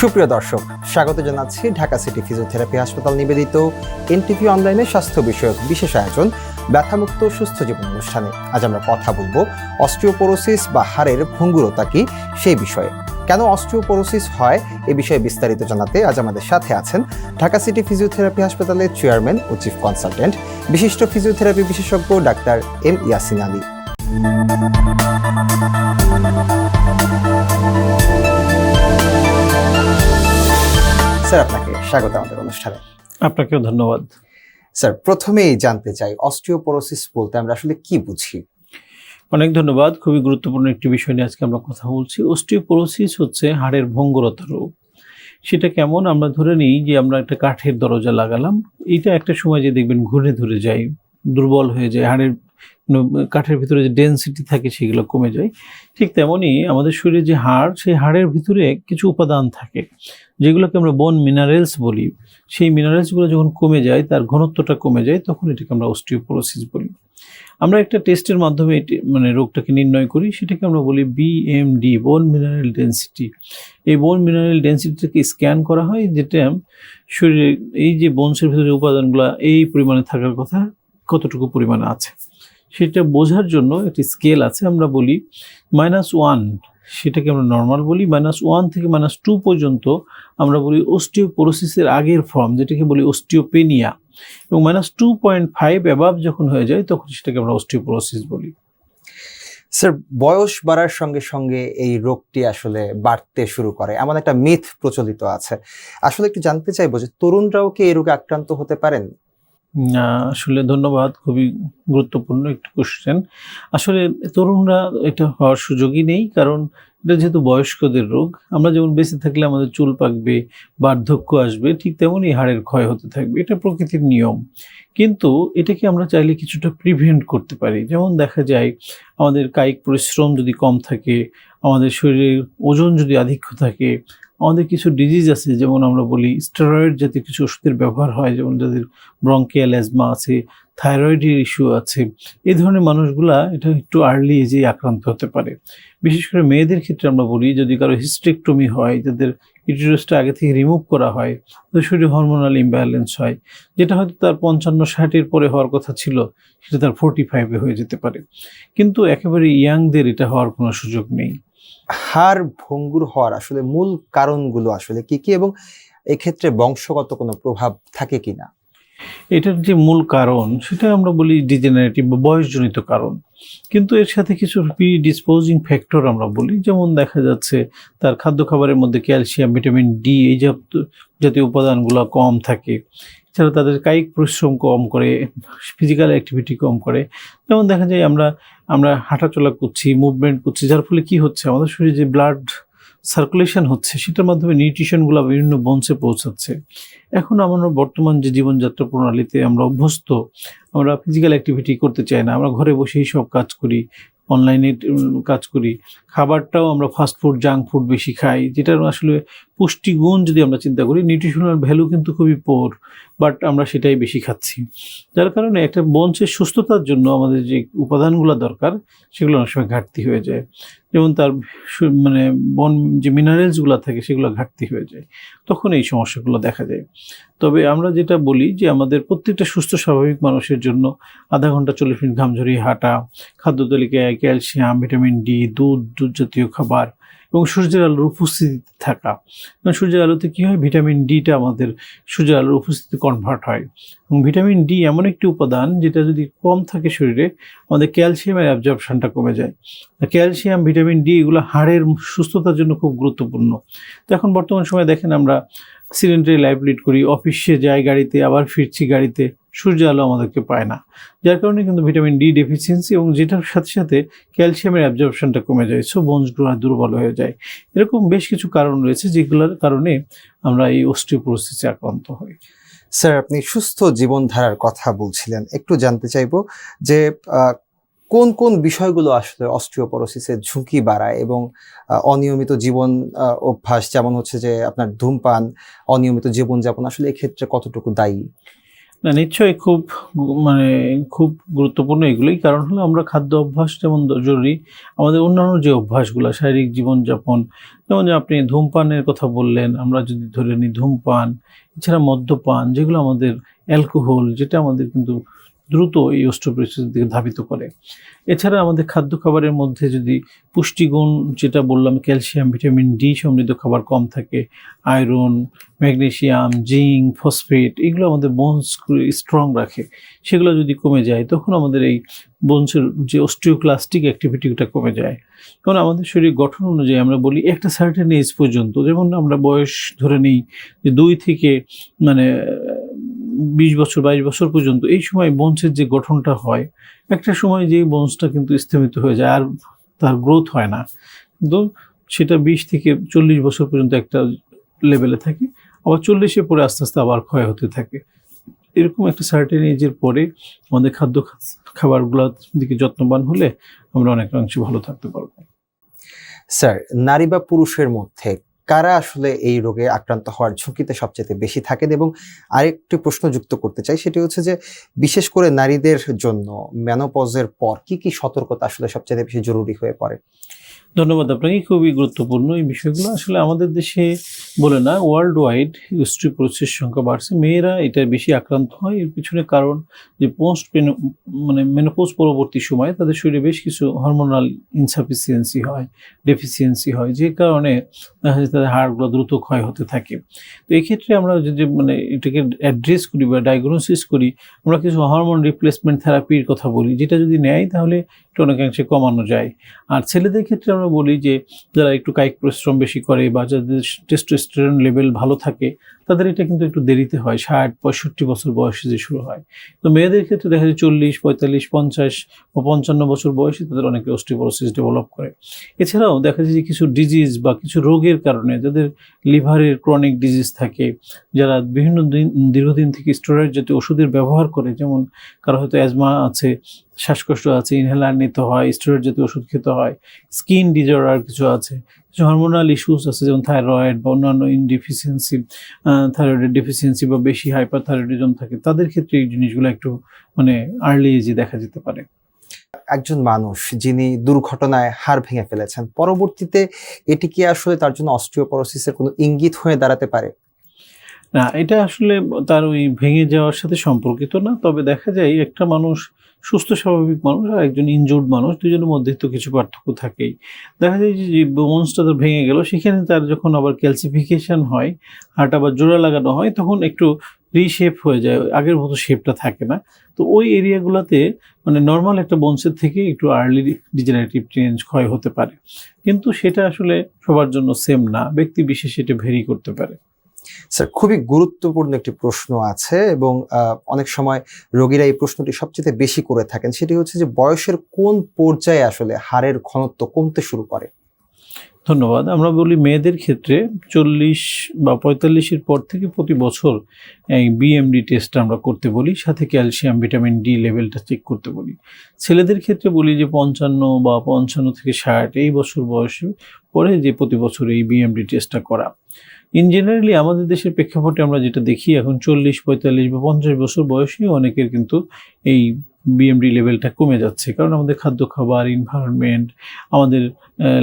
সুপ্রিয় দর্শক, স্বাগত জানাচ্ছি ঢাকা সিটি ফিজিওথেরাপি হাসপাতাল নিবেদিত এনটিভি অনলাইনে স্বাস্থ্য বিষয়ক বিশেষ আয়োজন, ব্যথামুক্ত সুস্থ জীবন অনুষ্ঠানে। আজ আমরা কথা বলব অস্টিওপোরোসিস বা হাড়ের ভঙ্গুরতা কি সেই বিষয়ে। কেন অস্টিওপোরোসিস হয় এ বিষয়ে বিস্তারিত জানাতে আজ আমাদের সাথে আছেন ঢাকা সিটি ফিজিওথেরাপি হাসপাতালের চেয়ারম্যান ও চিফ কনসালটেন্ট, বিশিষ্ট ফিজিওথেরাপি বিশেষজ্ঞ doctor M Yasin Ali. Sir আপনাকে স্বাগত আমাদের অনুষ্ঠানে। আপনাকেও ধন্যবাদ। স্যার প্রথমেই জানতে চাই অস্টিওপোরোসিস বলতে আমরা আসলে কি বুঝি? অনেক ধন্যবাদ খুবই গুরুত্বপূর্ণ একটি বিষয় নিয়ে আজকে আমরা কথা বলছি। অস্টিওপোরোসিস হচ্ছে হাড়ের ভঙ্গুরতা রোগ। সেটা কেমন? আমরা ধরে নিই যে আমরা একটা কাঠের দরজা লাগালাম। এটা একটা সময় যে দেখবেন ঘুরে ধরে যায় দুর্বল হয়ে যায় হাড়ের কাঠের ভিতরে যে ডেন্সিটি থাকে সেগুলো কমে যায়। ঠিক তেমনই আমাদের শরীরে যে হাড়, সেই হাড়ের ভিতরে কিছু উপাদান থাকে, যেগুলোকে আমরা বন মিনারেলস বলি। সেই মিনারেলসগুলো যখন কমে যায়, তার ঘনত্বটা কমে যায়, তখন এটাকে আমরা অস্টিওপোরোসিস বলি। আমরা একটা টেস্টের মাধ্যমে এটি মানে রোগটাকে নির্ণয় করি, সেটাকে আমরা বলি বিএমডি বোন মিনারেল ডেন্সিটি এই বোন মিনারেল ডেন্সিটিটাকে স্ক্যান করা হয়, যেটা শরীরে, এই যে বোনসের ভিতরে উপাদানগুলো, এই পরিমাণে থাকার কথা, কতটুকু পরিমাণে আছে। সেটা বোঝার জন্য একটি স্কেল আছে, আমরা বলি মাইনাস ওয়ান সেটাকে আমরা নর্মাল বলি। মাইনাস ওয়ান থেকে মাইনাস টু পর্যন্ত আমরা বলি অস্টিওপোরোসিসের আগের ফর্ম যেটাকে বলি অস্টিওপেনিয়া এবং minus two point five above যখন হয়ে যায়, তখন সেটাকে আমরা অস্টিওপোরোসিস বলি। স্যার বয়স বাড়ার সঙ্গে সঙ্গে এই রোগটি আসলে বাড়তে শুরু করে। এমন একটা মিথ প্রচলিত আছে। আসলে একটু জানতে চাইব যে তরুণরাও কি এই রোগে আক্রান্ত হতে পারেন? আসলে ধন্যবাদ খুবই গুরুত্বপূর্ণ একটি কোশ্চেন আসলে তরুণরা এটা হওয়ার সুযোগই নেই কারণ এটা যেহেতু বয়স্কদের রোগ, আমরা যেমন বেঁচে থাকলে আমাদের চুল পাকবে, বার্ধক্য আসবে, ঠিক তেমনই হাড়ের ক্ষয় হতে থাকবে, এটা প্রকৃতির নিয়ম। কিন্তু এটাকে আমরা চাইলে কিছুটা প্রিভেন্ট করতে পারি। যেমন দেখা যায়, আমাদের কায়িক পরিশ্রম যদি কম থাকে, আমাদের শরীরের ওজন যদি আধিক্য থাকে, আমাদের কিছু ডিজিজ আছে, যেমন আমরা বলি স্টেরয়েড জাতীয় কিছু ওষুধের ব্যবহার হয়, যেমন যাদের ব্রঙ্কিয়াল অ্যাজমা আছে থাইরয়েডের ইস্যু আছে, এই ধরনের মানুষগুলা এটা একটু আর্লি এজে আক্রান্ত হতে পারে। বিশেষ করে মেয়েদের ক্ষেত্রে আমরা বলি, যদি কারও হিস্ট্রেকটমি হয় যাদের ইউটেরাসটা আগে থেকে রিমুভ করা হয় তাদের শরীরে হরমোনাল ইমব্যালেন্স হয়, যেটা হয়তো তার পঞ্চান্ন ষাটের পরে হওয়ার কথা ছিল, সেটা তার ফোর্টি ফাইভে হয়ে যেতে পারে। কিন্তু একেবারে ইয়াংদের এটা হওয়ার কোনো সুযোগ নেই। হাড় ভঙ্গুর হওয়ার আসলে মূল কারণগুলো আসলে কি কি এবং এক্ষেত্রে বংশগত কোনো প্রভাব থাকে কিনা? এটার যে মূল কারণ, সেটা আমরা বলি ডিজেনারেটিভ বা বয়সজনিত কারণ। কিন্তু এর সাথে কিছু ডিসপোজিং ফ্যাক্টর আমরা বলি, যেমন দেখা যাচ্ছে তার খাদ্য খাবারের মধ্যে ক্যালসিয়াম, ভিটামিন ডি এই জাত- জাতীয় উপাদানগুলো কম থাকে। এছাড়া তাদের কায়িক পরিশ্রম কম করে ফিজিক্যাল অ্যাক্টিভিটি কম করে। যেমন দেখা যায় আমরা আমরা হাঁটাচলা করছি মুভমেন্ট করছি, যার ফলে কি হচ্ছে? আমাদের শরীরে যে ব্লাড সার্কুলেশন হচ্ছে, সেটার মাধ্যমে নিউট্রিশনগুলো বিভিন্ন বংশে পৌঁছাচ্ছে। এখন আমরা বর্তমান যে জীবনযাত্রা প্রণালীতে আমরা অভ্যস্ত, আমরা ফিজিক্যাল অ্যাক্টিভিটি করতে চাই না, আমরা ঘরে বসেই সব কাজ করি অনলাইনে কাজ করি। খাবারটাও আমরা ফাস্ট ফুড জাঙ্ক ফুড বেশি খাই, যেটার আসলে পুষ্টিগুণ যদি আমরা চিন্তা করি নিউট্রিশনাল ভ্যালু কিন্তু খুবই পোর বাট আমরা সেটাই বেশি খাচ্ছি। যার কারণে একটা বংশের সুস্থতার জন্য আমাদের যে উপাদানগুলো দরকার, সেগুলো অনেক সময় ঘাটতি হয়ে যায়। যেমন তার মানে বন, যে মিনারেলসগুলো থাকে, সেগুলো ঘাটতি হয়ে যায়। তখন এই সমস্যাগুলো দেখা যায়। তবে আমরা যেটা বলি যে আমাদের প্রত্যেকটা সুস্থ, স্বাভাবিক মানুষের জন্য আধা ঘণ্টা চল্লিশ মিনিট ঘাম ঝরিয়ে হাঁটা, খাদ্য তালিকায় ক্যালসিয়াম ভিটামিন ডি দুধ দুধ জাতীয় খাবার এবং সূর্যের আলোর উপস্থিতিতে থাকা। কারণ সূর্যের আলোতে কী হয়? ভিটামিন ডিটা আমাদের সূর্যের আলোর উপস্থিতি কনভার্ট হয়। এবং ভিটামিন ডি এমন একটি উপাদান যেটা যদি কম থাকে শরীরে, আমাদের ক্যালসিয়ামের অ্যাবজর্পশনটা কমে যায়। ক্যালসিয়াম ভিটামিন ডি এগুলো হাড়ের সুস্থতার জন্য খুব গুরুত্বপূর্ণ। তো এখন বর্তমান সময়ে দেখেন আমরা সিলিন্ডারি লাইফ লিড করি অফিসে যাই গাড়িতে, আবার ফিরছি গাড়িতে। সূর্য আলো আমাদেরকে পায় না। যার কারণে কিন্তু ভিটামিন ডি ডেফিসিয়েন্সি এবং যেটার সাথে সাথে ক্যালসিয়ামের অ্যাবজর্পশনটা কমে যায় সো বোনসগুলো দুর্বল হয়ে যায়। এরকম বেশ কিছু কারণ রয়েছে যেগুলোর কারণে আমরা এই অস্টিওপোরোসিসে আক্রান্ত হই। স্যার, আপনি সুস্থ জীবনধারার কথা বলছিলেন। একটু জানতে চাইব যে কোন কোন বিষয়গুলো আসলে অস্টিওপোরোসিসের ঝুঁকি বাড়ায় এবং অনিয়মিত জীবন অভ্যাস, যেমন হচ্ছে যে আপনার ধূমপান, অনিয়মিত জীবনযাপন আসলে এক্ষেত্রে কতটুকু দায়ী? না, নিশ্চয়ই খুব মানে খুব গুরুত্বপূর্ণ এগুলোই। কারণ হলো আমরা খাদ্য অভ্যাস যেমন জরুরি, আমাদের অন্যান্য যে অভ্যাসগুলো, শারীরিক জীবনযাপন, যেমন আপনি ধূমপানের কথা বললেন, আমরা যদি ধরে নিই ধূমপান, এছাড়া মদ্যপান, যেগুলো আমাদের অ্যালকোহল, যেটা আমাদের কিন্তু দ্রুত এই অস্ট্রোপোরোসিসের দিকে ধাবিত করে। এছাড়া আমাদের খাদ্য খাবারের মধ্যে যদি পুষ্টিগুণ, যেটা বললাম, ক্যালসিয়াম, ভিটামিন ডি সমৃদ্ধ খাবার কম থাকে, আয়রন ম্যাগনেশিয়াম জিঙ্ক, ফসফেট, এগুলো আমাদের বোনস স্ট্রং রাখে। সেগুলো যদি কমে যায়, তখন আমাদের এই বোনসের যে অস্টিওক্লাস্টিক অ্যাক্টিভিটিটা কমে যায়। কারণ আমাদের শরীর গঠন অনুযায়ী আমরা বলি একটা সার্টেন এজ পর্যন্ত, যেমন আমরা বয়স ধরে নিই, যে দুই থেকে মানে বিশ বছর, বাইশ বছর পর্যন্ত এই সময় বোনসের যে গঠনটা হয়, একটা সময় যে বোনসটা কিন্তু স্থমিত হয়ে যায় আর তার গ্রোথ হয় না। কিন্তু সেটা বিশ থেকে চল্লিশ বছর পর্যন্ত একটা লেভেলে থাকে, আবার চল্লিশে পরে আস্তে আস্তে আবার ক্ষয় হতে থাকে। এরকম একটা সার্টেন এজের পরে আমাদের খাদ্য খাবারগুলোর দিকে যত্নবান হলে আমরা অনেকাংশে ভালো থাকতে পারব। স্যার নারী বা পুরুষের মধ্যে কারা আসলে এই রোগে আক্রান্ত হওয়ার ঝুঁকিতে সবচেয়ে বেশি থাকেন? এবং আরেকটি প্রশ্ন যুক্ত করতে চাই, সেটি হচ্ছে যে, বিশেষ করে নারীদের জন্য ম্যানোপজের পর কি কি সতর্কতা আসলে সবচেয়ে বেশি জরুরি হয়ে পড়ে? ধন্যবাদ আপনাকে, খুবই গুরুত্বপূর্ণ এই বিষয়গুলো। আসলে আমাদের দেশে বলে না ওয়ার্ল্ড ওয়াইড অস্ট্রিওপোরোসিস সংখ্যা বাড়ছে। মেয়েরা এটা বেশি আক্রান্ত হয়, এর পিছনে কারণ যে পোস্ট মানে মেনোপোজ পরবর্তী সময়ে তাদের শরীরে বেশ কিছু হরমোনাল ইনসাফিসিয়েন্সি হয় ডেফিসিয়েন্সি হয়, যে কারণে দেখা যায় তাদের হাড়গুলো দ্রুত ক্ষয় হতে থাকে। তো এই ক্ষেত্রে আমরা যদি মানে এটাকে অ্যাড্রেস করি বা ডায়াগনোসিস করি, আমরা কিছু হরমোন রিপ্লেসমেন্ট থেরাপির কথা বলি, যেটা যদি নেয় তাহলে এটা অনেকাংশে কমানো যায়। আর ছেলেদের ক্ষেত্রে আমরা বলি যে, যারা একটু কায়িক পরিশ্রম বেশি করে বা যাদের টেস্টোস্টেরন লেভেল ভালো থাকে তাদের এটা কিন্তু একটু দেরিতে হয়। ষাট, পঁয়ষট্টি বছর বয়সে যে শুরু হয়। তো মেয়েদের ক্ষেত্রে দেখা যায় চল্লিশ, পঁয়তাল্লিশ, পঞ্চাশ বা পঞ্চান্ন বছর বয়সে তাদের অনেকে অস্টিপোরোসিস ডেভেলপ করে। এছাড়াও দেখা যায় যে কিছু ডিজিজ বা কিছু রোগের কারণে যাদের লিভারের ক্রনিক ডিজিজ থাকে, যারা বিভিন্ন দিন, দীর্ঘদিন থেকে স্টেরয়েড জাতীয় ওষুধের ব্যবহার করে, যেমন কারও হয়তো অ্যাজমা আছে, শ্বাসকষ্ট আছে ইনহেলার নিতে হয় স্টেরয়েড জাতীয় ওষুধ খেতে হয় স্কিন ডিজর্ডার কিছু আছে হরমোনাল ইস্যুস আছে যেমন থাইরয়েড বা অন্যান্য ইনডিফিসিয়েন্সি থাইরয়েডের ডেফিসিয়েন্সি বা বেশি হাইপার থাইরয়েডিজম থাকে তাদের ক্ষেত্রে এই জিনিসগুলো একটু মানে আর্লি এজে দেখা যেতে পারে। একজন মানুষ যিনি দুর্ঘটনায় হাড় ভেঙে ফেলেছেন পরবর্তীতে এটি কি আসলে তার জন্য অস্ট্রিওপোরোসিসের কোনো ইঙ্গিত হয়ে দাঁড়াতে পারে? না এটা আসলে তার ওই ভেঙে যাওয়ার সাথে সম্পর্কিত না তবে দেখা যায় একটা মানুষ সুস্থ, স্বাভাবিক মানুষ আর একজন ইনজুর্ড মানুষ, দুজনের মধ্যে তো কিছু পার্থক্য থাকেই। দেখা যায় যে বোনসটা তো ভেঙে গেল, সেখানে তার যখন আবার ক্যালসিফিকেশন হয় হার্ট আবার জোড়া লাগানো হয়, তখন একটু রিশেপ হয়ে যায় আগের মতো শেপটা থাকে না। তো ওই এরিয়াগুলোতে মানে নর্মাল একটা বংশের থেকে একটু আর্লি ডিজেনারেটিভ চেঞ্জ ক্ষয় হতে পারে। কিন্তু সেটা আসলে সবার জন্য সেম না, ব্যক্তি বিশেষ এটা ভেরি করতে পারে। স্যার খুবই গুরুত্বপূর্ণ একটি প্রশ্ন আছে এবং অনেক সময় রোগীরা এই প্রশ্নটি সবচেয়ে বেশি করে থাকেন। সেটি হচ্ছে যে, বয়সের কোন পর্যায়ে আসলে হাড়ের ঘনত্ব কমতে শুরু করে? ধন্যবাদ। আমরা বলি মেয়েদের ক্ষেত্রে চল্লিশ বা পঁয়তাল্লিশের পর থেকে প্রতি বছর বিএমডি টেস্ট আমরা করতে বলি, সাথে ক্যালসিয়াম, ভিটামিন ডি লেভেলটা চেক করতে বলি। ছেলেদের ক্ষেত্রে বলি যে, পঞ্চান্ন বা পঞ্চান্ন থেকে ষাট এই বছর বয়সে পরে যে, প্রতি বছর এই বিএমডি টেস্টটা করা। ইন জেনারেলি আমাদের দেশের প্রেক্ষাপটে আমরা যেটা দেখি, এখন চল্লিশ, পঁয়তাল্লিশ বা পঞ্চাশ বছর বয়সেই অনেকের কিন্তু এই বিএমডি লেভেলটা কমে যাচ্ছে। কারণ আমাদের খাদ্য খাবার ইনভায়রনমেন্ট আমাদের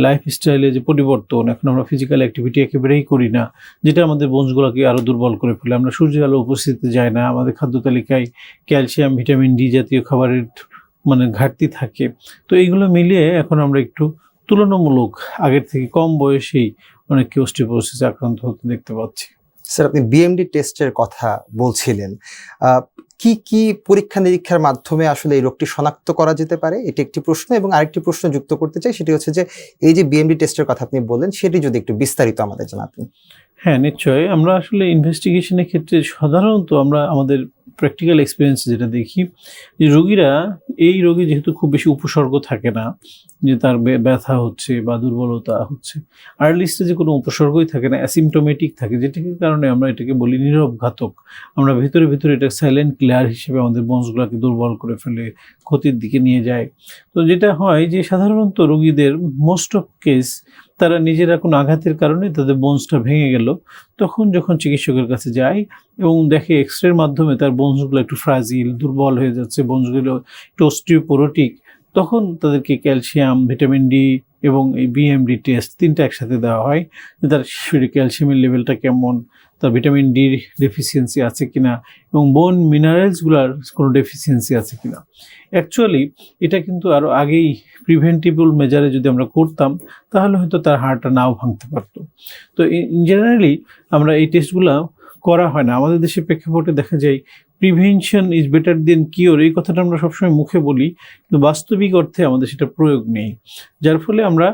লাইফস্টাইলে যে পরিবর্তন, এখন আমরা ফিজিক্যাল অ্যাক্টিভিটি একেবারেই করি না, যেটা আমাদের বোনসগুলোকে আরও দুর্বল করে ফেলে। আমরা সূর্যের আলো উপস্থিতিতে যাই না, আমাদের খাদ্য তালিকায় ক্যালসিয়াম, ভিটামিন ডি জাতীয় খাবারের মানে ঘাটতি থাকে। তো এইগুলো মিলিয়ে এখন আমরা একটু তুলনামূলক আগের থেকে কম বয়সেই অনেককে অস্টিপোরোসিসে আক্রান্ত হতে দেখতে পাচ্ছি। স্যার আপনি বিএমডি টেস্টের কথা বলছিলেন। কি কি পরীক্ষা নিরীক্ষার মাধ্যমে আসলে এই রোগটি শনাক্ত করা যেতে পারে? এটি একটি প্রশ্ন এবং আরেকটি প্রশ্ন যুক্ত করতে চাই সেটি হচ্ছে যে এই যে বিএমডি টেস্টের কথা আপনি বললেন সেটি যদি একটু বিস্তারিত আমাদের জানাতেন। হ্যাঁ নিশ্চয়ই। আমরা আসলে ইনভেস্টিগেশনের ক্ষেত্রে সাধারণত আমরা আমাদের প্র্যাকটিক্যাল এক্সপিরিয়েন্স যেটা দেখি, যে রোগীরা, এই রোগে যেহেতু খুব বেশি উপসর্গ থাকে না, যে তার ব্যথা হচ্ছে বা দুর্বলতা হচ্ছে আর্লি স্টেজে কোনো উপসর্গই থাকে না অ্যাসিমটোমেটিক থাকে যেটাকে কারণে আমরা এটাকে বলি নীরব ঘাতক আমরা ভেতরে ভেতরে এটা সাইলেন্ট ক্লিয়ার হিসেবে আমাদের বংশগুলোকে দুর্বল করে ফেলে, ক্ষতির দিকে নিয়ে যায়। তো যেটা হয় যে সাধারণত রোগীদের মোস্ট অফ কেস তারা নিজেরা কোনো আঘাতের কারণে তাদের বোনসটা ভেঙে গেল। তখন যখন চিকিৎসকের কাছে যায় এবং দেখে এক্স রের মাধ্যমে তার বোনসগুলো একটু ফ্রাজিল দুর্বল হয়ে যাচ্ছে বোনসগুলো একটু তখন তাদেরকে ক্যালসিয়াম ভিটামিন ডি এবং এই বিএমডি টেস্ট তিনটা একসাথে দেওয়া হয়। তার শরীরে ক্যালসিয়ামের লেভেলটা কেমন? তার ভিটামিন ডির ডেফিসিয়েন্সি আছে কিনা এবং বোন মিনারেলসগুলোর কোনো ডেফিসিয়েন্সি আছে কিনা। অ্যাকচুয়ালি এটা কিন্তু আরও আগেই প্রিভেন্টিবল মেজারে যদি আমরা করতাম, তাহলে হয়তো তার হাড়টা নাও ভাঙতে পারতো। তো ইন জেনারেলি আমরা এই টেস্টগুলো করা হয় না। আমাদের দেশের প্রেক্ষাপটে দেখা যায় prevention is better than cure এই কথাটা আমরা সবসময় মুখে বলি, কিন্তু বাস্তবিক অর্থে আমাদের সেটা প্রয়োগ নেই। যার ফলে আমরা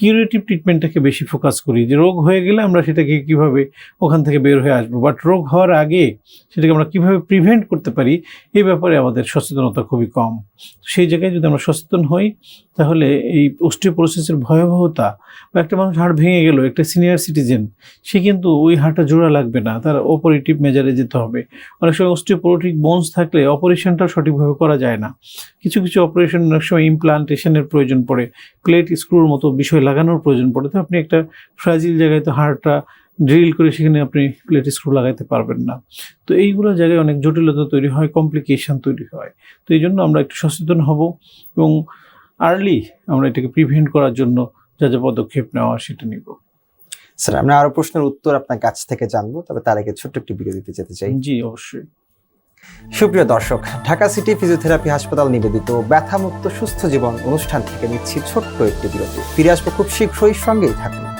কিউরেটিভ ট্রিটমেন্টটাকে বেশি ফোকাস করি। যে রোগ হয়ে গেলে আমরা সেটাকে কীভাবে ওখান থেকে বের হয়ে আসব? বাট রোগ হওয়ার আগে সেটাকে আমরা কীভাবে প্রিভেন্ট করতে পারি? এ ব্যাপারে আমাদের সচেতনতা খুবই কম। সেই জায়গায় যদি আমরা সচেতন হই তাহলে এই অস্টিওপোরোসিসের ভয়াবহতা বা একটা মানুষ হাড় ভেঙে গেল, একটা সিনিয়র সিটিজেন সে কিন্তু ওই হাড়টা জোড়া লাগবে না, তার অপারেটিভ মেজারে যেতে হবে। অনেক সময় অস্টিওপোরোটিক বোনস থাকলে অপারেশনটা সঠিকভাবে করা যায় না। কিছু কিছু অপারেশন অনেক সময় ইমপ্লান্টেশনের প্রয়োজন পড়ে প্লেট স্ক্রুর মতো বিষয় লাগানোর প্রয়োজন পড়ে, তো আপনি একটা ফ্রাজিল জায়গায় তো হাড়টা ড্রিল করে সেখানে আপনি প্লেট স্ক্রু লাগাতে পারবেন না। তো এইগুলো জায়গায় অনেক জটিলতা তৈরি হয় কমপ্লিকেশন তৈরি হয়। তো এই জন্য আমরা একটু সচেতন হব এবং আর্লি আমরা এটাকে প্রিভেন্ট করার জন্য যা যা পদক্ষেপ নেওয়া সেটা নিব। স্যার আমরা আরও প্রশ্নের উত্তর আপনার কাছ থেকে জানব তবে তার আগে ছোট্ট একটি বিরতিতে যেতে চাই। জি অবশ্যই। সুপ্রিয় দর্শক ঢাকা সিটি ফিজিওথেরাপি হাসপাতাল নিবেদিত ব্যথামুক্ত সুস্থ জীবন অনুষ্ঠান থেকে নিচ্ছি ছোট্ট একটি বিরতি। ফিরে আসব খুব শীঘ্রই সঙ্গেই থাকুন।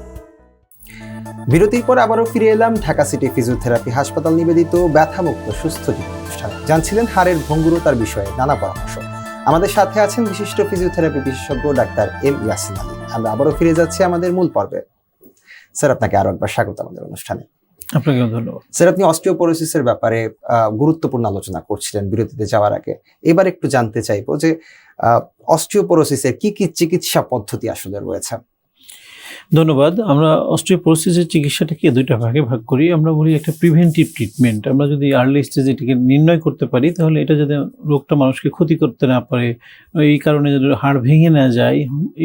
বিরতির পর আবারও ফিরে এলাম ঢাকা সিটি ফিজিওথেরাপি হাসপাতাল নিবেদিত ব্যথামুক্ত সুস্থ জীবন অনুষ্ঠান। জানছিলেন হাড়ের ভঙ্গুরতার বিষয়ে নানা পরামর্শ। আমাদের সাথে আছেন বিশিষ্ট ফিজিওথেরাপি বিশেষজ্ঞ ডাক্তার এম ইয়াসিন আলী। আমরা আবারও ফিরে যাচ্ছি আমাদের মূল পর্বে। স্যার আপনাকে আরও একবার স্বাগত আমাদের অনুষ্ঠানে। আপনাকে ধন্যবাদ। স্যার আপনি অস্টিওপোরোসিসের ব্যাপারে গুরুত্বপূর্ণ আলোচনা করছিলেন বিরতিতে যাওয়ার আগে। এবার একটু জানতে চাইব যে অস্টিওপোরোসিসের কি কি চিকিৎসা পদ্ধতি আসলে রয়েছে? ধন্যবাদ। আমরা অস্ট্রিওপোরোসিসের চিকিৎসাটাকে দুইটা ভাগে ভাগ করি। আমরা বলি একটা প্রিভেন্টিভ ট্রিটমেন্ট আমরা যদি আর্লি স্টেজে এটাকে নির্ণয় করতে পারি, তাহলে এটা যাতে রোগটা মানুষকে ক্ষতি করতে না পারে, এই কারণে যদি হাড় ভেঙে না যায়,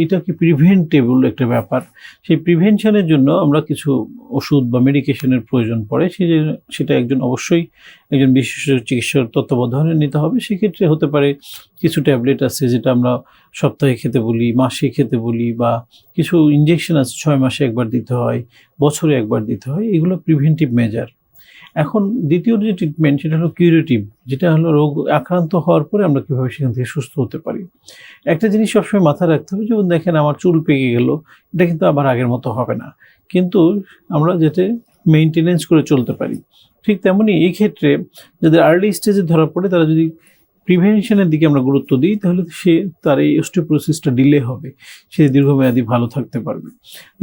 এটা কি প্রিভেন্টেবল একটা ব্যাপার? সেই প্রিভেনশনের জন্য আমরা কিছু ওষুধ বা মেডিকেশনের প্রয়োজন পড়ে। সেটা একজন অবশ্যই একজন বিশেষজ্ঞ চিকিৎসক তত্ত্বাবধানে নিতে হবে, সেক্ষেত্রে হতে পারে কিছু ট্যাবলেট আছে যেটা আমরা সপ্তাহে খেতে বলি, মাসে খেতে বলি বা কিছু ইঞ্জেকশন আছে, ছয় মাসে একবার দিতে হয়, বছরে একবার দিতে হয়, এগুলো প্রিভেন্টিভ মেজার এখন দ্বিতীয় যে ট্রিটমেন্ট সেটা হলো কিউরেটিভ যেটা হলো রোগ আক্রান্ত হওয়ার পরে আমরা কীভাবে সেখান থেকে সুস্থ হতে পারি। একটা জিনিস সবসময় মাথায় রাখতে হবে, যেমন দেখেন আমার চুল পেকে গেল, এটা কিন্তু আবার আগের মতো হবে না। কিন্তু আমরা যাতে মেনটেনেন্স করে চলতে পারি। ঠিক তেমনি এই ক্ষেত্রে যাদের আর্লি স্টেজে ধরা পড়ে, তারা যদি প্রিভেনশনের দিকে আমরা গুরুত্ব দিই, তাহলে সে তার এই অস্টিওপ্রোসিসটা ডিলে হবে। সে দীর্ঘমেয়াদী ভালো থাকতে পারবে।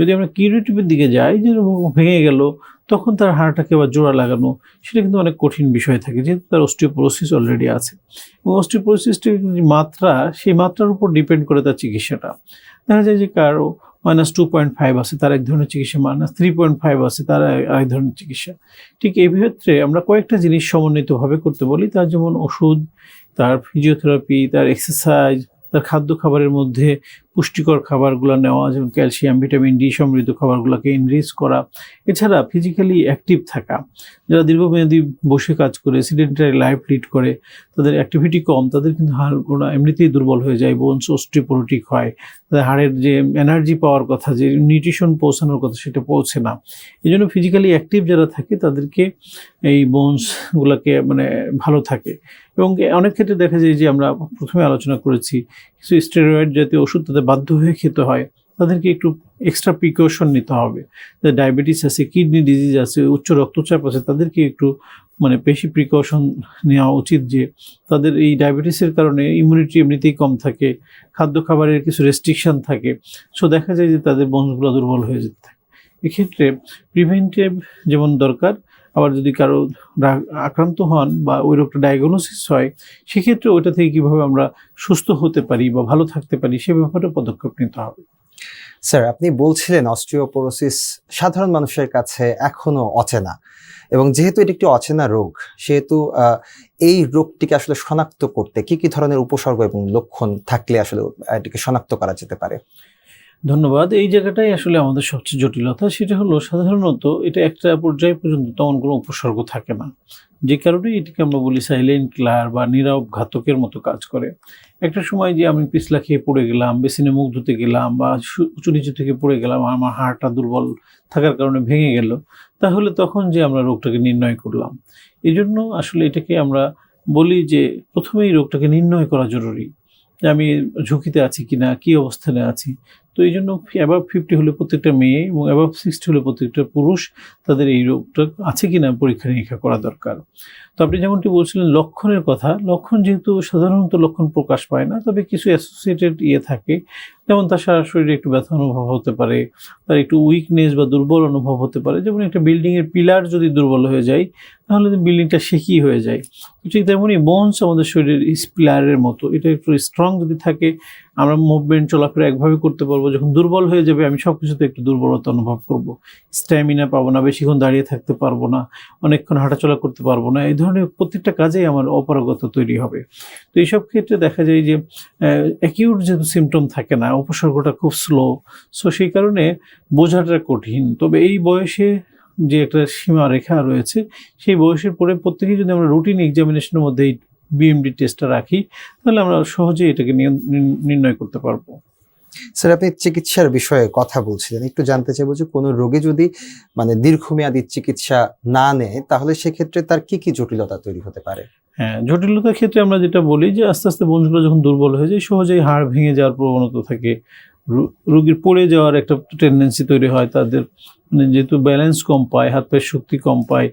যদি আমরা কিউরেটিভের দিকে যাই, যে ভেঙে গেল, তখন তার হাড়টাকে আবার জোড়া লাগানো, সেটা কিন্তু অনেক কঠিন বিষয় থাকে, যেহেতু তার অস্টিওপ্রোসিস অলরেডি আছে। এবং অস্টিওপ্রোসিসটির মাত্রা, সেই মাত্রার উপর ডিপেন্ড করে তার চিকিৎসাটা। দেখা যায় যে কারও মাইনাস টু পয়েন্ট ফাইভ আছে, তার এক ধরনের চিকিৎসা, মাইনাস থ্রি পয়েন্ট ফাইভ আছে, তার এক ধরনের চিকিৎসা। ঠিক এই ক্ষেত্রে আমরা কয়েকটা জিনিস সমন্বিতভাবে করতে বলি, তার যেমন ওষুধ, তার ফিজিওথেরাপি তার এক্সারসাইজ তার খাদ্য খাবারের মধ্যে পুষ্টিকর খাবারগুলো নেওয়া, যেমন ক্যালসিয়াম, ভিটামিন ডি সমৃদ্ধ খাবারগুলোকে ইনরিচ করা, এছাড়া ফিজিক্যালি অ্যাক্টিভ থাকা। যারা দীর্ঘমেয়াদী বসে কাজ করে সিডেন্টারি লাইফ লিড করে, তাদের অ্যাক্টিভিটি কম, তাদের কিন্তু হাড়গুলো এমনিতেই দুর্বল হয়ে যায় বোনস অস্ট্রিপোরোটিক হয়। তাদের হাড়ের যে এনার্জি পাওয়ার কথা, যে নিউট্রিশন পৌঁছানোর কথা, সেটা পৌঁছে না। এই জন্য ফিজিক্যালি অ্যাক্টিভ যারা থাকে, তাদেরকে এই বোনসগুলোকে মানে ভালো থাকে। এবং অনেক ক্ষেত্রে দেখা যায় যে আমরা প্রথমে আলোচনা করেছি, কিছু স্টেরয়েড জাতীয় ওষুধ তাদের বাধ্য হয়ে খেতে হয়, তাদেরকে একটু এক্সট্রা প্রিকশন নিতে হবে। ডায়াবেটিস আছে কিডনি ডিজিজ আছে, উচ্চ রক্তচাপ আছে, তাদেরকে একটু মানে বেশি প্রিকশন নেওয়া উচিত যে তাদের এই ডায়াবেটিসের কারণে ইমিউনিটি এমনিতেই কম থাকে, খাদ্য খাবারের কিছু রেস্ট্রিকশন থাকে। সো দেখা যায় যে তাদের বংশগুলো দুর্বল হয়ে যেতে থাকে। এক্ষেত্রে প্রিভেন্টিভ যেমন দরকার আবার যদি কারও আক্রান্ত হন বা ওই রোগটা ডায়াগনোসিস হয়, সেক্ষেত্রে ওইটা থেকে কীভাবে আমরা সুস্থ হতে পারি বা ভালো থাকতে পারি, সে ব্যাপারে পদক্ষেপ নিতে হবে। স্যার আপনি বলছিলেন অস্ট্রিওপোরোসিস সাধারণ মানুষের কাছে এখনও অচেনা এবং যেহেতু এটি একটি অচেনা রোগ, সেহেতু এই রোগটিকে আসলে শনাক্ত করতে কি কি ধরনের উপসর্গ এবং লক্ষণ থাকলে আসলে এটিকে শনাক্ত করা যেতে পারে? ধন্যবাদ। এই জায়গাটাই আসলে আমাদের সবচেয়ে জটিলতা। সেটা হলো সাধারণত এটা একটা পর্যায় পর্যন্ত তেমন কোনো উপসর্গ থাকে না। যে কারণে এটাকে আমরা বলি সাইলেন্ট ক্লার বা নীরব ঘাতকের মতো কাজ করে। একটা সময় যে আমি পিছলা খেয়ে পড়ে গেলাম, বেসিনে মুখ ধুতে গেলাম বা উঁচু নিচু থেকে পড়ে গেলাম, আমার হাড়টা দুর্বল থাকার কারণে ভেঙে গেল, তাহলে তখন যে আমরা রোগটাকে নির্ণয় করলাম। এই জন্য আসলে এটাকে আমরা বলি যে প্রথমেই রোগটাকে নির্ণয় করা জরুরি। আমি ঝুঁকিতে আছি কিনা, কি অবস্থানে আছি তো এই জন্য অ্যাবাভ ফিফটি হলে প্রত্যেকটা মেয়ে এবং অ্যাবাভ সিক্সটি হলে প্রত্যেকটা পুরুষ তাদের এই রোগটা আছে কিনা পরীক্ষা নিরীক্ষা করা দরকার। তো আপনি যেমনটি বলছিলেন লক্ষণের কথা, লক্ষণ যেহেতু সাধারণত লক্ষণ প্রকাশ পায় না, তবে কিছু অ্যাসোসিয়েটেড ইয়ে থাকে। যেমন তার সারা শরীরে একটু ব্যথা অনুভব হতে পারে, তার একটু উইকনেস বা দুর্বল অনুভব হতে পারে। যেমন একটা বিল্ডিংয়ের পিলার যদি দুর্বল হয়ে যায়, তাহলে বিল্ডিংটা শেকি হয়ে যায়। ঠিক তেমনই বোনস আমাদের শরীরের পিলারের মতো, এটা একটু স্ট্রং যদি থাকে, আমরা মুভমেন্ট চলাফেরা একভাবে করতে পারব। যখন দুর্বল হয়ে যাবে, আমি সব কিছুতে একটু দুর্বলতা অনুভব করব। স্ট্যামিনা পাবো না, বেশিক্ষণ দাঁড়িয়ে থাকতে পারব না, অনেকক্ষণ হাঁটাচলা করতে পারব না, এই ধরনের প্রত্যেকটা কাজেই আমার অপারগতা তৈরি হবে। তো এইসব ক্ষেত্রে দেখা যায় যে অ্যাকিউট যেহেতু সিমটম থাকে না, উপসর্গটা খুব স্লো সো সেই কারণে বোঝাটা কঠিন। তবে এই বয়সে যে একটা সীমা রেখা রয়েছে, সেই বয়সের পরে প্রত্যেকেই যদি আমরা রুটিন এক্সামিনেশনের মধ্যে এই বিএমডি টেস্টটা রাখি, তাহলে আমরা সহজেই এটাকে নির্ণয় করতে পারব। স্যার আপনি চিকিৎসার বিষয়ে কথা বলছিলেন। একটু জানতে চাইব যে কোনো রোগী যদি মানে দীর্ঘমেয়াদী চিকিৎসা না নেয়, তাহলে সেক্ষেত্রে তার কি কি জটিলতা তৈরি হতে পারে? হ্যাঁ জটিলতার ক্ষেত্রে আমরা যেটা বলি যে আস্তে আস্তে বোনগুলো যখন দুর্বল হয়ে যায়, সহজেই হাড় ভেঙে যাওয়ার প্রবণতা থাকে। রুগীর পড়ে যাওয়ার একটা টেন্ডেন্সি তৈরি হয়, তাদের মানে যেহেতু ব্যালেন্স কম পায় হাত পায়ের শক্তি কম পায়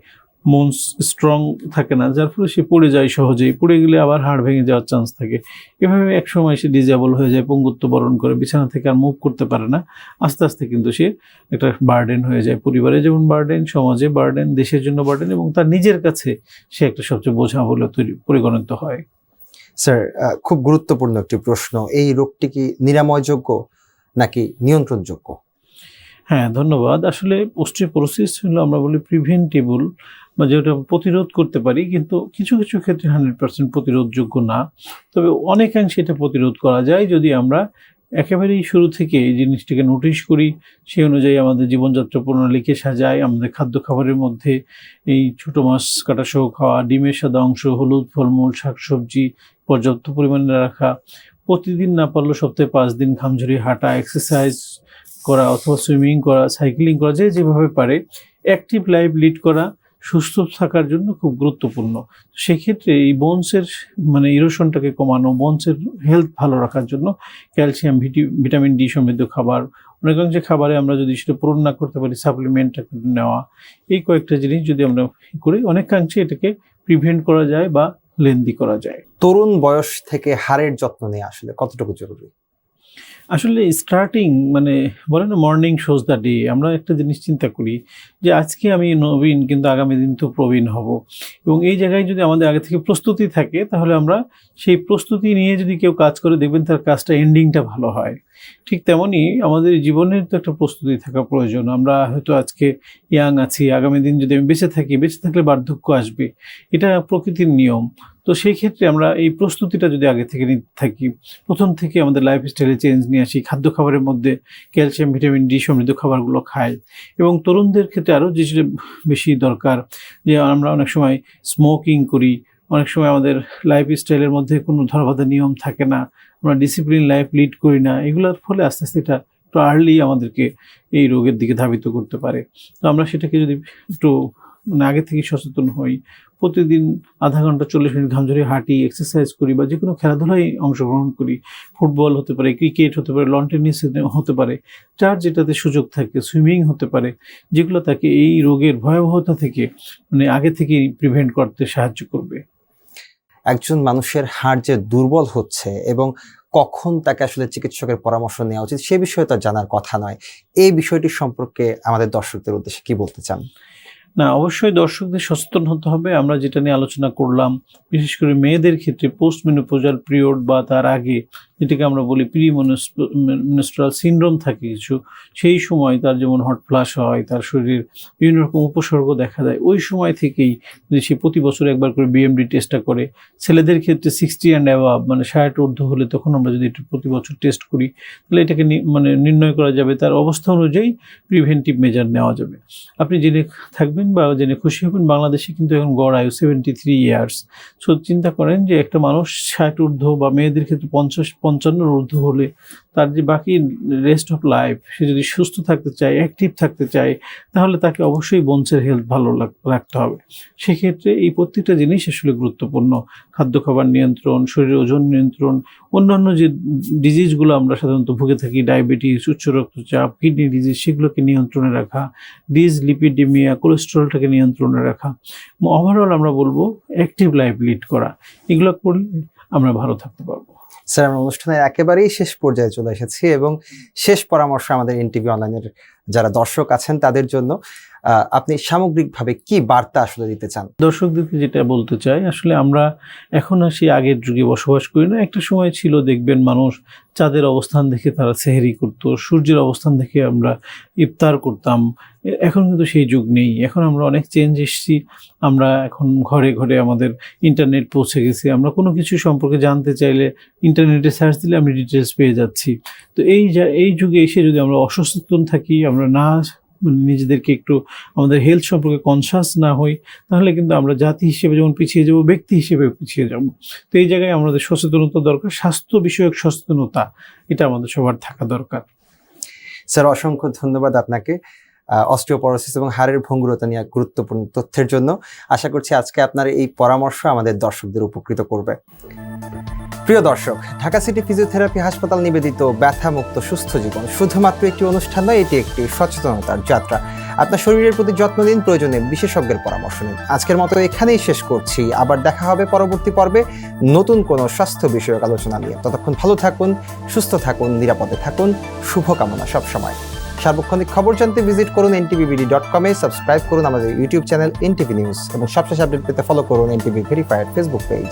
মন স্ট্রং থাকে না যার ফলে সে পড়ে যায় সহজেই। পড়ে গেলে আবার হাড় ভেঙে যাওয়ার চান্স থাকে। এভাবে এক সময় সে ডিজেবল হয়ে যায় পঙ্গুত্ব বরণ করে বিছানা থেকে আর মুভ করতে পারে না। আস্তে আস্তে কিন্তু সে একটা বার্ডেন হয়ে যায় পরিবারে। যেমন বার্ডেন সমাজে বার্ডেন দেশের জন্য বার্ডেন এবং তার নিজের কাছে সে একটা সবচেয়ে বোঝা বলে তৈরি পরিগণিত হয়। স্যার খুব গুরুত্বপূর্ণ একটি প্রশ্ন। এই রোগটি কি নিরাময়যোগ্য নাকি নিয়ন্ত্রণযোগ্য? হ্যাঁ ধন্যবাদ। আসলে অস্ট্রিওপোরোসিস হলো আমরা বলি প্রিভেন্টেবল বা যেটা প্রতিরোধ করতে পারি, কিন্তু কিছু কিছু ক্ষেত্রে হান্ড্রেড পার্সেন্ট প্রতিরোধযোগ্য না। তবে অনেকাংশে এটা প্রতিরোধ করা যায় যদি আমরা একেবারেই শুরু থেকে এই জিনিসটিকে নোটিশ করি। সেই অনুযায়ী আমাদের জীবনযাত্রা প্রণালীকে সাজাই, আমাদের খাদ্য খাবারের মধ্যে এই ছোট মাছ কাটা সহ খাওয়া, ডিমের সাদা অংশ, হলুদ, ফলমূল, শাকসবজি পর্যাপ্ত পরিমাণে রাখা, প্রতিদিন না পারলেও সপ্তাহে পাঁচ দিন ঘামঝুরি হাঁটা এক্সারসাইজ করা অথবা সুইমিং করা সাইক্লিং করা, যে যেভাবে পারে অ্যাক্টিভ লাইফ লিড করা সুস্থ থাকার জন্য খুব গুরুত্বপূর্ণ। সেক্ষেত্রে এই বোনসের মানে ইরোশনটাকে কমানো বোনসের হেলথ ভালো রাখার জন্য ক্যালসিয়াম ভিটি ভিটামিন ডি সমৃদ্ধ খাবার অনেকাংশে খাবারে আমরা যদি সেটা পূরণ না করতে পারি সাপ্লিমেন্ট নেওয়া, এই কয়েকটা জিনিস যদি আমরা করি, অনেকাংশে এটাকে প্রিভেন্ট করা যায় বা লেন্দি করা যায়। তরুণ বয়স থেকে হাড়ের যত্ন নেওয়া আসলে কতটুকু জরুরি? আসলে স্টার্টিং মানে বলে না মর্নিং শোজ দ্য ডে আমরা একটা জিনিস চিন্তা করি যে আজকে আমি নবীন, কিন্তু আগামী দিন তো প্রবীণ হব। এবং এই জায়গায় যদি আমাদের আগে থেকে প্রস্তুতি থাকে, তাহলে আমরা সেই প্রস্তুতি নিয়ে যদি কেউ কাজ করে, দেখবেন তার কাজটা এন্ডিংটা ভালো হয়। ঠিক তেমনই আমাদের জীবনের তো একটা প্রস্তুতি থাকা প্রয়োজন। আমরা হয়তো আজকে ইয়াং আছি, আগামী দিন যদি আমি বেঁচে থাকি, বেঁচে থাকলে বার্ধক্য আসবে। এটা প্রকৃতির নিয়ম। তো সেই ক্ষেত্রে আমরা এই প্রস্তুতিটা যদি আগে থেকে নিতে থাকি, প্রথম থেকে আমাদের লাইফস্টাইলে চেঞ্জ নিয়ে আসি, খাদ্য খাবারের মধ্যে ক্যালসিয়াম ভিটামিন ডি সমৃদ্ধ খাবারগুলো খাই এবং তরুণদের ক্ষেত্রে আরও যে বেশি দরকার যে আমরা অনেক সময় স্মোকিং করি, অনেক সময় আমাদের লাইফস্টাইলের মধ্যে কোনো ধরাবাধা নিয়ম থাকে না, আমরা ডিসিপ্লিন লাইফ লিড করি না, এগুলোর ফলে আস্তে আস্তে এটা একটু আর্লি আমাদেরকে এই রোগের দিকে ধাবিত করতে পারে। তো আমরা সেটাকে যদি একটু মানে আগে থেকে সচেতন হই। প্রতিদিন আধা ঘণ্টা, চল্লিশ মিনিট ঘামঝরি হাঁটি এক্সারসাইজ করি বা যে কোনো খেলাধুলায় অংশগ্রহণ করি। ফুটবল হতে পারে, ক্রিকেট হতে পারে লন টেনিস হতে পারে। যার যেটাতে সুযোগ থাকে, সুইমিং হতে পারে, যেগুলো তাকে এই রোগের ভয়াবহতা থেকে মানে আগে থেকেই প্রিভেন্ট করতে সাহায্য করবে। একজন মানুষের হাড় যে দুর্বল হচ্ছে এবং কখন তাকে আসলে চিকিৎসকের পরামর্শ নেওয়া উচিত, সে বিষয়ে তো জানার কথা নয়। এই বিষয়টি সম্পর্কে আমাদের দর্শকদের উদ্দেশ্যে কি বলতে চান? না, অবশ্যই দর্শকদের সচেতন হতে হবে। আমরা যেটা নিয়ে আলোচনা করলাম, বিশেষ করে মেয়েদের ক্ষেত্রে পোস্ট মেনোপোজাল পিরিয়ড বা তার আগে, যেটাকে আমরা বলি প্রি মিনিস্ট্রাল সিনড্রোম থাকে কিছু, সেই সময় তার যেমন হট ফ্লাশ হয়, তার শরীরের বিভিন্ন রকম উপসর্গ দেখা দেয়। ওই সময় থেকেই যদি সে প্রতি বছর একবার করে বিএমডি টেস্টটা করে, ছেলেদের ক্ষেত্রে সিক্সটি অ্যান্ড অ্যাভাব মানে ষাট ঊর্ধ্ব হলে তখন আমরা যদি একটু প্রতি বছর টেস্ট করি, তাহলে এটাকে মানে নির্ণয় করা যাবে। তার অবস্থা অনুযায়ী প্রিভেন্টিভ মেজার নেওয়া যাবে। আপনি জেনে থাকবেন বা জেনে খুশি হবেন, বাংলাদেশে কিন্তু এখন গড় আয়ু সেভেন্টি থ্রি ইয়ার্স সো চিন্তা করেন যে একটা মানুষ ষাট ঊর্ধ্ব বা মেয়েদের ক্ষেত্রে পঞ্চাশ পঞ্চান্ন ঊর্ধ্ব হলে তার যে বাকি রেস্ট অফ লাইফ সে যদি সুস্থ থাকতে চায় অ্যাক্টিভ থাকতে চায়, তাহলে তাকে অবশ্যই বঞ্চের হেলথ ভালো রাখতে হবে। সেক্ষেত্রে এই প্রত্যেকটা জিনিস আসলে গুরুত্বপূর্ণ। খাদ্য খাবার নিয়ন্ত্রণ, শরীরের ওজন নিয়ন্ত্রণ, অন্যান্য যে ডিজিজগুলো আমরা সাধারণত ভুগে থাকি ডায়াবেটিস উচ্চ রক্তচাপ কিডনি ডিজিজ সেগুলোকে নিয়ন্ত্রণে রাখা ডিজ লিপিডিমিয়া কোলেস্টেরলটাকে নিয়ন্ত্রণে রাখা। ওভারঅল আমরা বলব অ্যাক্টিভ লাইফ লিড করা। এগুলো করলে আমরা ভালো থাকতে পারব। স্যার আমরা অনুষ্ঠানের একেবারেই শেষ পর্যায়ে চলে এসেছি এবং শেষ পরামর্শ আমাদের এনটিভি অনলাইনের যারা দর্শক আছেন তাদের জন্য আপনি সামগ্রিকভাবে কি বার্তা আসলে দিতে চান? দর্শকদেরকে যেটা বলতে চাই, আসলে আমরা এখন আর সেই আগের যুগে বসবাস করি না। একটা সময় ছিল, দেখবেন মানুষ চাঁদের অবস্থান দেখে তারা সেহেরি করতো, সূর্যের অবস্থান দেখে আমরা ইফতার করতাম। এখন কিন্তু সেই যুগ নেই। এখন আমরা অনেক চেঞ্জ এসেছি। আমরা এখন ঘরে ঘরে আমাদের ইন্টারনেট পৌঁছে গেছি। আমরা কোনো কিছু সম্পর্কে জানতে চাইলে ইন্টারনেটে সার্চ দিলে আমি ডিটেলস পেয়ে যাচ্ছি। তো এই যা- এই যুগে এসে যদি আমরা অসচেতন থাকি, আমরা না নিজেদেরকে একটু আমাদের হেলথ সম্পর্কে কনসাস না হই, তাহলে কিন্তু আমরা জাতি হিসেবে যেমন পিছিয়ে যাব, ব্যক্তি হিসেবে পিছিয়ে যাব। তো এই জায়গায় আমাদের সচেতনতা দরকার, স্বাস্থ্য বিষয়ক সচেতনতা, এটা আমাদের সবার থাকা দরকার। স্যার, অসংখ্য ধন্যবাদ আপনাকে অস্টিওপরোসিস এবং হাড়ের ভঙ্গুরতা নিয়ে গুরুত্বপূর্ণ তথ্যের জন্য। আশা করছি আজকে আপনার এই পরামর্শ আমাদের দর্শকদের উপকৃত করবে। প্রিয় দর্শক, ঢাকা সিটি ফিজিওথেরাপি হাসপাতাল নিবেদিত ব্যথামুক্ত সুস্থ জীবন শুধুমাত্র একটি অনুষ্ঠান নয়, এটি একটি সচেতনতার যাত্রা। আপনার শরীরের প্রতি যত্ন নিন, প্রয়োজনে বিশেষজ্ঞের পরামর্শ নিন। আজকের মতো এখানেই শেষ করছি। আবার দেখা হবে পরবর্তী পর্বে নতুন কোনো স্বাস্থ্য বিষয়ক আলোচনা নিয়ে। ততক্ষণ ভালো থাকুন, সুস্থ থাকুন, নিরাপদে থাকুন। শুভকামনা সবসময়। সার্বক্ষণিক খবর জানতে ভিজিট করুন এনটিভিবিডি ডট কমে সাবস্ক্রাইব করুন আমাদের ইউটিউব চ্যানেল এনটিভি নিউজ এবং সবশেষ আপডেট পেতে ফলো করুন এনটিভি ভেরিফাইড ফেসবুক পেজ।